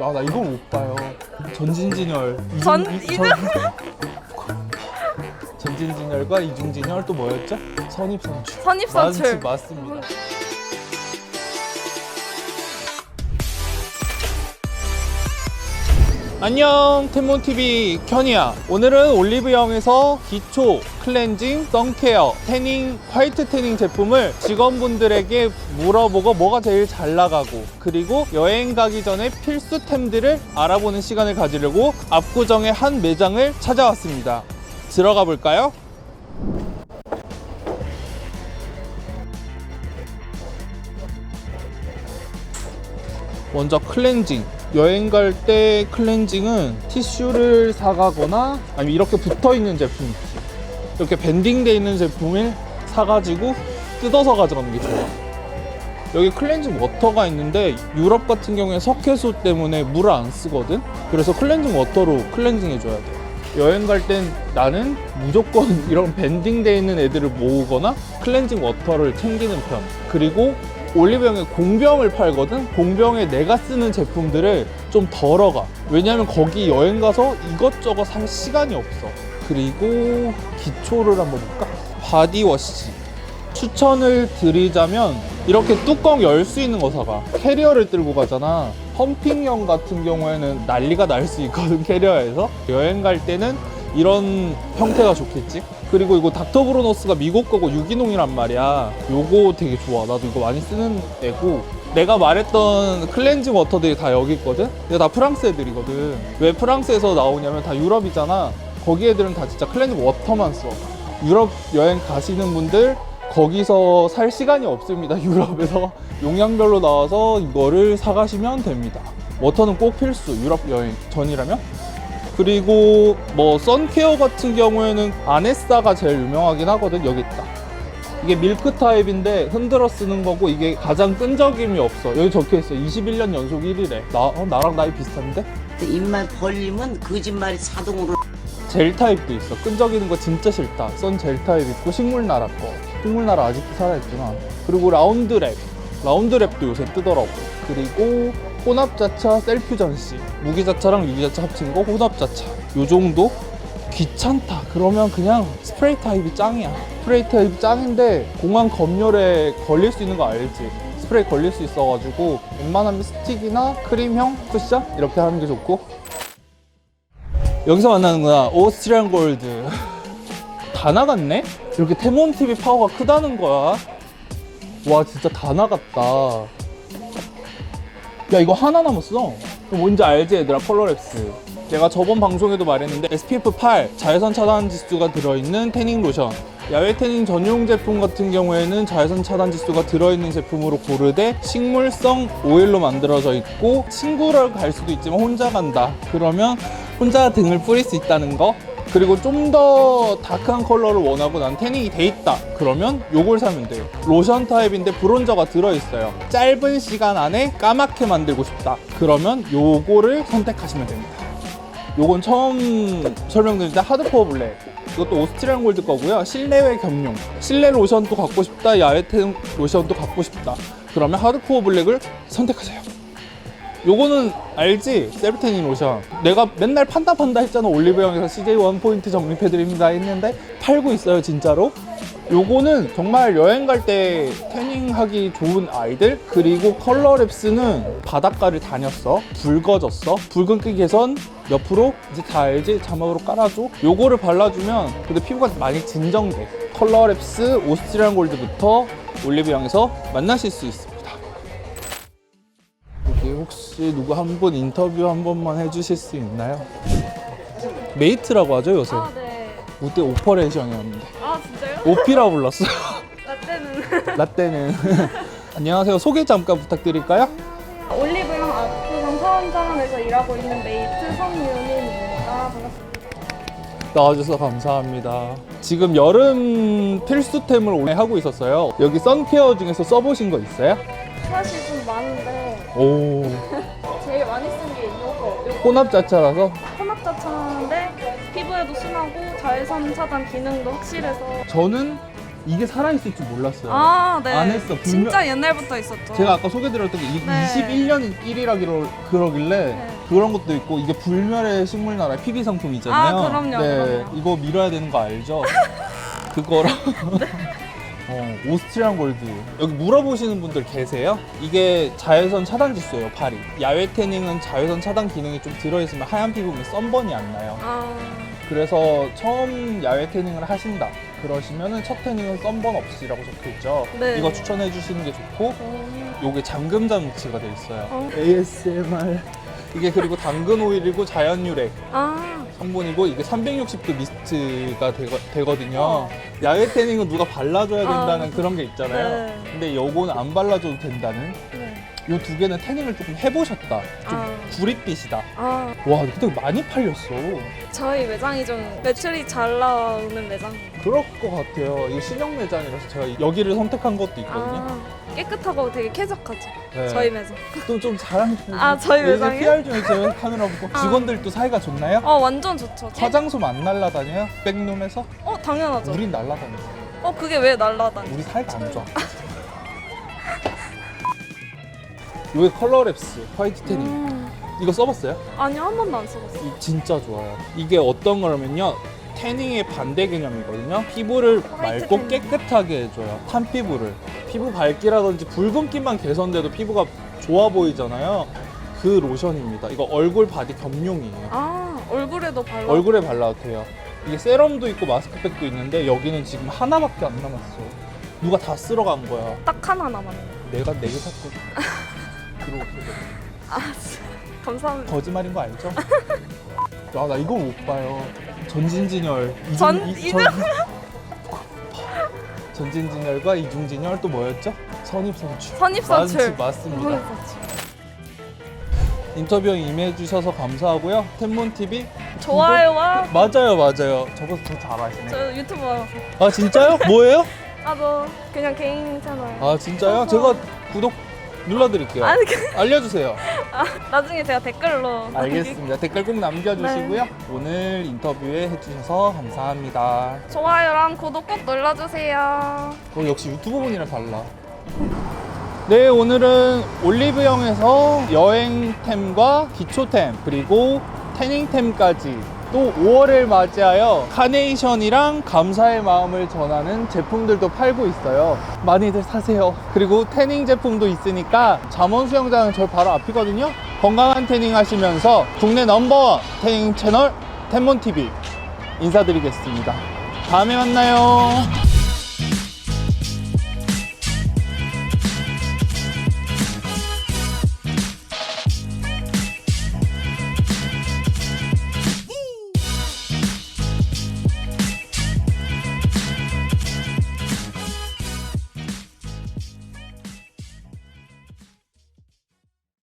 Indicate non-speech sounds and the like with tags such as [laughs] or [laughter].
아, 나 이걸 못 봐요. 전진진열. 이중- 전- 이- 이중- 전진진열과 이중진열 또 뭐였죠? 선입선출. 선입선출. 맞, 맞습니다. 안녕 텐몬TV 켠이야 오늘은 올리브영에서 기초 클렌징, 선케어, 태닝, 화이트 태닝 제품을 직원분들에게 물어보고 뭐가 제일 잘 나가고 그리고 여행 가기 전에 필수템들을 알아보는 시간을 가지려고 압구정의 한 매장을 찾아왔습니다 들어가 볼까요? 먼저 클렌징. 여행 갈 때 클렌징은 티슈를 사가거나 아니면 이렇게 붙어 있는 제품 있지. 이렇게 밴딩돼 있는 제품을 사가지고 뜯어서 가져가는 게 좋아. 여기 클렌징 워터가 있는데 유럽 같은 경우에 석회수 때문에 물을 안 쓰거든. 그래서 클렌징 워터로 클렌징 해줘야 돼. 여행 갈 땐 나는 무조건 [laughs] 이런 밴딩돼 있는 애들을 모으거나 클렌징 워터를 챙기는 편. 그리고 올리브영에 공병을 팔거든. 공병에 내가 쓰는 제품들을 좀 덜어가. 왜냐면 거기 여행 가서 이것저것 살 시간이 없어. 그리고 기초를 한번 볼까? 바디워시. 추천을 드리자면 이렇게 뚜껑 열 수 있는 거 사가. 캐리어를 들고 가잖아. 펌핑형 같은 경우에는 난리가 날 수 있거든 [laughs] 캐리어에서. 여행 갈 때는 이런 형태가 좋겠지. 그리고 이거 닥터브루노스가 미국 거고 유기농이란 말이야. 요거 되게 좋아. 나도 이거 많이 쓰는 애고. 내가 말했던 클렌징 워터들이 다 여기 있거든? 근데 다 프랑스 애들이거든. 왜 프랑스에서 나오냐면 다 유럽이잖아. 거기 애들은 다 진짜 클렌징 워터만 써. 유럽 여행 가시는 분들 거기서 살 시간이 없습니다. [laughs] 유럽에서 용량별로 나와서 이거를 사가시면 됩니다. 워터는 꼭 필수. 유럽 여행 전이라면. 그리고 뭐 선케어 같은 경우에는 아네스타가 제일 유명하긴 하거든. 여기 있다. 이게 밀크 타입인데 흔들어 쓰는 거고 이게 가장 끈적임이 없어. 여기 적혀 있어. 21년 연속 1위래. 나 어, 나랑 나이 비슷한데? 입만 벌리면 거짓말이 자동으로 젤 타입도 있어. 끈적이는 거 진짜 싫다. 썬 젤 타입 있고 식물나라 거. 식물나라 아직도 살아있구나. 그리고 라운드랩. 라운드랩도 요새 뜨더라고. 그리고 혼합자차 셀퓨전시. 무기자차랑 유기자차 합친 거 혼합자차. 요 정도? 귀찮다. 그러면 그냥 스프레이 타입이 짱이야. 스프레이 타입이 짱인데 공항 검열에 걸릴 수 있는 거 알지? 스프레이 걸릴 수 있어가지고 웬만하면 스틱이나 크림형 쿠션 이렇게 하는 게 좋고 여기서 만나는구나. 오스트리안 골드. [laughs] 다 나갔네? 이렇게 테몬 TV 파워가 크다는 거야. 와, 진짜 다 나갔다. 야, 이거 하나 남았어. 뭔지 알지, 얘들아? 컬러랩스. 내가 저번 방송에도 말했는데 SPF 8 자외선 차단 지수가 들어있는 태닝 로션. 야외 태닝 전용 제품 같은 경우에는 자외선 차단 지수가 들어있는 제품으로 고르되 식물성 오일로 만들어져 있고 친구를 갈 수도 있지만 혼자 간다. 그러면 혼자 등을 뿌릴 수 있다는 거. 그리고 좀 더 다크한 컬러를 원하고 난 태닝이 돼 있다. 그러면 요걸 사면 돼요. 로션 타입인데 브론저가 들어있어요. 짧은 시간 안에 까맣게 만들고 싶다. 그러면 요거를 선택하시면 됩니다. 요건 처음 설명드릴 때 하드코어 블랙. 이것도 오스트리안 골드 거고요. 실내외 겸용. 실내 로션도 갖고 싶다. 야외 로션도 갖고 싶다. 그러면 하드코어 블랙을 선택하세요. 요거는 알지? 셀프테닝 로션. 내가 맨날 판다 판다 했잖아. 올리브영에서 CJ 원 포인트 적립해드립니다 했는데 팔고 있어요, 진짜로. 요거는 정말 여행 갈 때 태닝하기 좋은 아이들 그리고 컬러 랩스는 바닷가를 다녔어 붉어졌어 붉은기 개선 옆으로 이제 다 알지 자막으로 깔아줘 요거를 발라주면 근데 피부가 많이 진정돼 컬러 랩스 오스트리안 골드부터 올리브영에서 만나실 수 있습니다 혹시 누구 한 분 인터뷰 한 번만 해주실 수 있나요? 메이트라고 하죠 요새 아, 네. 그때 오퍼레이션이었는데 아, 진짜요? 오피라 불렀어요 [laughs] 라떼는 라떼는 [laughs] 안녕하세요 소개 잠깐 부탁드릴까요? 올리브영 압구정 사원장에서 일하고 있는 메이트 성유민입니다. 반갑습니다. 나와주셔서 감사합니다 지금 여름 필수템을 오늘 하고 있었어요 여기 선케어 중에서 써보신 거 있어요? 사실 좀 많은데 오 [laughs] 제일 많이 쓴 게 이거. 이거 혼합 자차라서 혼합 자차인데 피부에도 순하고 자외선 차단 기능도 확실해서 저는 이게 살아있을 줄 몰랐어요. 아, 네. 안 했어. 분명- 진짜 옛날부터 있었죠. 제가 아까 소개드렸던 게 이- 네. 21년 1이라 그러길래 네. 그런 것도 있고 이게 불멸의 식물 나라 PB 상품이잖아요. 아, 그럼요, 네, 그럼요. 이거 밀어야 되는 거 알죠? [laughs] 그거랑 네. 어, 오스트리안 골드 여기 물어보시는 분들 계세요? 이게 자외선 차단 지수예요, 팔이. 야외 태닝은 자외선 차단 기능이 좀 들어있으면 하얀 피부면 썬번이 안 나요. 아, 그래서 처음 야외 태닝을 하신다. 그러시면은 첫 태닝은 썬번 없이라고 적혀 있죠. 네. 이거 추천해 주시는 게 좋고 어, 요게 잠금 장치가 돼 있어요. 어. ASMR. 이게 그리고 당근 오일이고 자연 유래 아, 성분이고 이게 360도 미스트가 되거, 든요 어. 야외 태닝은 누가 발라줘야 된다는 아. 그런 게 있잖아요. 네. 근데 요거는 안 발라줘도 된다는. 네. 요 두 개는 태닝을 조금 해보셨다. 좀 아. 구릿빛이다. 아, 와, 근데 많이 팔렸어. 저희 매장이 좀 매출이 잘 나오는 매장. 그럴 것 같아요. 이게 신형 매장이라서 제가 여기를 선택한 것도 있거든요. 아, 깨끗하고 되게 쾌적하죠. 네. 저희 매장. 또좀 자랑. 아, 저희 매장이요? PR 중에 저 카메라 보고 아. 직원들도 사이가 좋나요? 어, 완전 좋죠. 화장솜 안 날라다녀요? 백룸에서? 어, 당연하죠. 우린 날라다녀. 어, 그게 왜 날라다니? 우리 사이가 안 좋아. 이게 컬러랩스 화이트 태닝. 음, 이거 써봤어요? 아니, 한 번도 안 써봤어. 이 진짜 좋아요. 이게 어떤 거냐면요. 태닝의 반대 개념이거든요. 피부를 화이트 맑고 태닝. 깨끗하게 해줘요. 탄 피부를. 피부 밝기라든지 붉은기만 개선돼도 피부가 좋아 보이잖아요. 그 로션입니다. 이거 얼굴 바디 겸용이에요. 아, 얼굴에도 발라. 얼굴에 발라도 돼요. 이게 세럼도 있고 마스크팩도 있는데 여기는 지금 하나밖에 안 남았어. 누가 다 쓸어 간 거야. 딱 하나 남았네. 내가 네 개 샀거든. [laughs] 들어오세요. 아, 진짜. 감사합니다. 거짓말인 거 알죠? [laughs] 아, 나 이거 못 봐요. 전진진열. 전- 이- 이중- 전- 전진진열과 이중진열 또 뭐였죠? 선입선출. 선입선출. 맞- 맞습니다. 선입선출. 인터뷰에 임해주셔서 감사하고요. 텐몬TV 좋아요와 맞아요, 맞아요. 저거 더 잘하시네. 저 유튜브 알아서. 아 진짜요? 뭐예요? 아, 저 그냥 개인 채널. 아 진짜요? 제가 구독 눌러드릴게요. 아니, 그, 알려주세요. [laughs] 아, 나중에 제가 댓글로. 알겠습니다. 댓글 꼭 남겨주시고요. 네. 오늘 인터뷰에 해주셔서 감사합니다. 좋아요랑 구독 꼭 눌러주세요. 어, 역시 유튜버 분이랑 달라. 네, 오늘은 올리브영에서 여행템과 기초템, 그리고 태닝템까지 또 5월을 맞이하여 카네이션이랑 감사의 마음을 전하는 제품들도 팔고 있어요. 많이들 사세요. 그리고 태닝 제품도 있으니까 잠원 수영장은 저 바로 앞이거든요. 건강한 태닝 하시면서 국내 넘버원 태닝 채널 텐몬TV 인사드리겠습니다. 다음에 만나요.